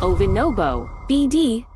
Ovinobo, BD,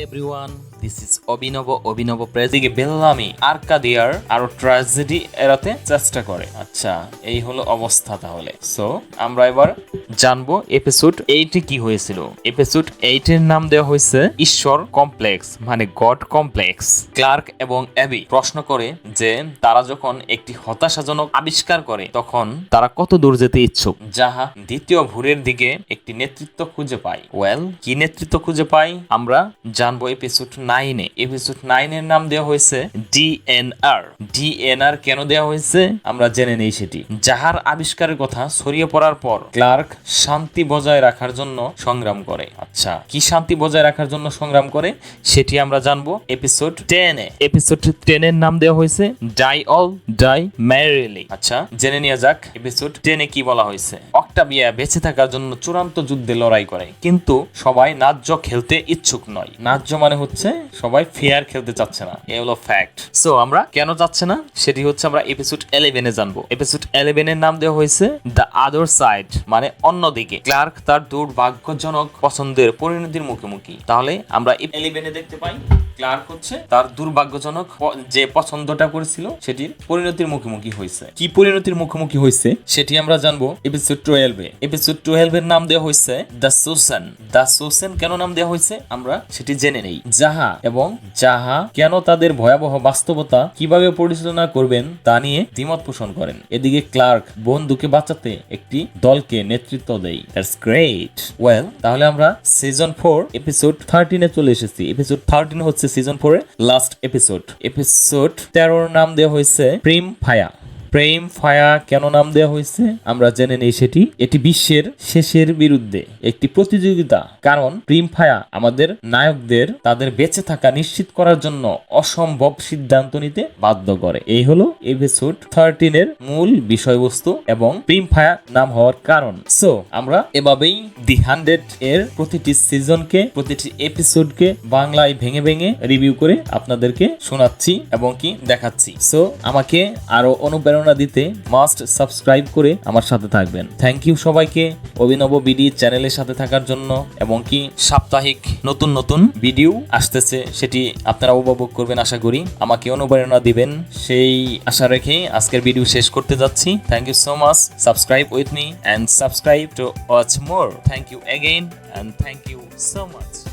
everyone this is Abhinav Abhinav প্রেজিকে বেল্লামি আর্কাদিয়ার আরও tragedy এড়াতে চেষ্টা করে। আচ্ছা এই হলো অবস্থা তাহলে। সো আমরা এবার জানব এপিসোড এইটে কি হয়েছিল। এপিসোড এইটের নাম দেওয়া হয়েছে ঈশ্বর কমপ্লেক্স মানে গড কমপ্লেক্স ক্লার্ক এবং অ্যাবি প্রশ্ন করে যে, তারা যখন একটি হতাশাজনক আবিষ্কার করে, তখন তারা কত দূর যেতে ইচ্ছুক? যাহা দ্বিতীয় ভোরের দিকে একটি নেতৃত্ব খুঁজে পায়। ওয়েল কি নেতৃত্ব খুঁজে পাই আমরা জানব এপিসোড নাইনে এপিসোড নাইনের নাম দেওয়া হয়েছে ডিএনআর ডিএনআর কেন দেওয়া হয়েছে? আমরা জেনে নেই সেটি। যাহার আবিষ্কারের কথা ছড়িয়ে পড়ার পর ক্লার্ক শান্তি বজায় রাখার জন্য সংগ্রাম করে। আচ্ছা কি শান্তি বজায় রাখার জন্য সংগ্রাম করে? সেটি আমরা জানব এপিসোড টেনে এপিসোড টেনের নাম দেওয়া হয়েছে ডাই অল ডাই ম্যারিলি আচ্ছা জেনে নেওয়া যাক এপিসোড টেনে কি বলা হয়েছে। অক্টাবিয়া বেঁচে থাকার জন্য চূড়ান্ত যুদ্ধে লড়াই করে। কিন্তু সবাই ন্যায্য খেলতে ইচ্ছুক নয়। ন্যায্য মানে হচ্ছে সবাই ফেয়ার খেলতে চাচ্ছে না। এ হলো ফ্যাক্ট সো আমরা কেন যাচ্ছে না? সেটি হচ্ছে আমরা এপিসোড ইলেভেনে জানব। এপিসোড ইলেভেনের নাম দেওয়া হয়েছে দ্য আদার সাইড মানে অন্যদিকে। ক্লার্ক তার দুর্ভাগ্যজনক পছন্দের পরিণতির মুখোমুখি। তাহলে আমরা ইলেভেনে দেখতে পাই। ক্লার্ক হচ্ছে, তার দুর্ভাগ্যজনক যে পছন্দটা করেছিল, সেটির পরিণতির মুখোমুখি হয়েছে। কি পরিণতির মুখোমুখি হয়েছে, সেটি আমরা জানব এপিসোড টুয়েলভে এপিসোড টুয়েলভের নাম দেওয়া হয়েছে, দ্য সোসান। দ্য সোসান কেন নাম দেওয়া হয়েছে? আমরা সেটি জেনে নেই। যাহা এবং যাহা কেন তাদের ভয়াবহ বাস্তবতা কীভাবে পরিচালনা করবেন, তা নিয়ে দ্বিমত পোষণ করেন। এদিকে ক্লার্ক বন্ধুকে বাঁচাতে একটি দলকে নেতৃত্ব দেয়। দ্যাটস গ্রেট ওয়েল তাহলে আমরা সিজন ফোর এপিসোড থার্টিনে চলে এসেছি। এপিসোড থার্টিন হচ্ছে সিজন ফোর এর লাস্ট এপিসোড এপিসোড তেরোর নাম দেওয়া হয়েছে প্রেম ফায়া। প্রেম ফায়া কেন নাম দেওয়া হয়েছে? আমরা জেনে নেই সেটি। এটি বিশ্বের শেষের বিরুদ্ধে একটি প্রতিযোগিতা। কারণ প্রেম ফায়া আমাদের নায়কদের, তাদের বেঁচে থাকা নিশ্চিত করার জন্য অসম্ভব সিদ্ধান্ত নিতে বাধ্য করে। এই হলো এপিসোড থার্টিন এর মূল বিষয়বস্তু এবং প্রেম ফায়া নাম হওয়ার কারণ। সো আমরা এভাবেই দি হান্ড্রেড এর প্রতিটি সিজনকে প্রতিটি এপিসোডকে বাংলায় ভেঙে ভেঙে রিভিউ করে আপনাদেরকে শোনাচ্ছি এবং কি দেখাচ্ছি। সো আমাকে আরও অনুপ্রেরণা দিতে মাস্ট সাবস্ক্রাইব করে আমার সাথে থাকবেন। থ্যাংক ইউ সবাইকে অভিনব বিডি চ্যানেলের সাথে থাকার জন্য এবং কি সাপ্তাহিক নতুন নতুন ভিডিও আসতেছে সেটি আপনারা উপভোগ করবেন আশা করি। আমাকে অনুপ্রেরণা দিবেন। সেই আশা রেখে আজকের ভিডিও শেষ করতে যাচ্ছি। Thank you so much subscribe with me and subscribe to watch more thank you again and thank you so much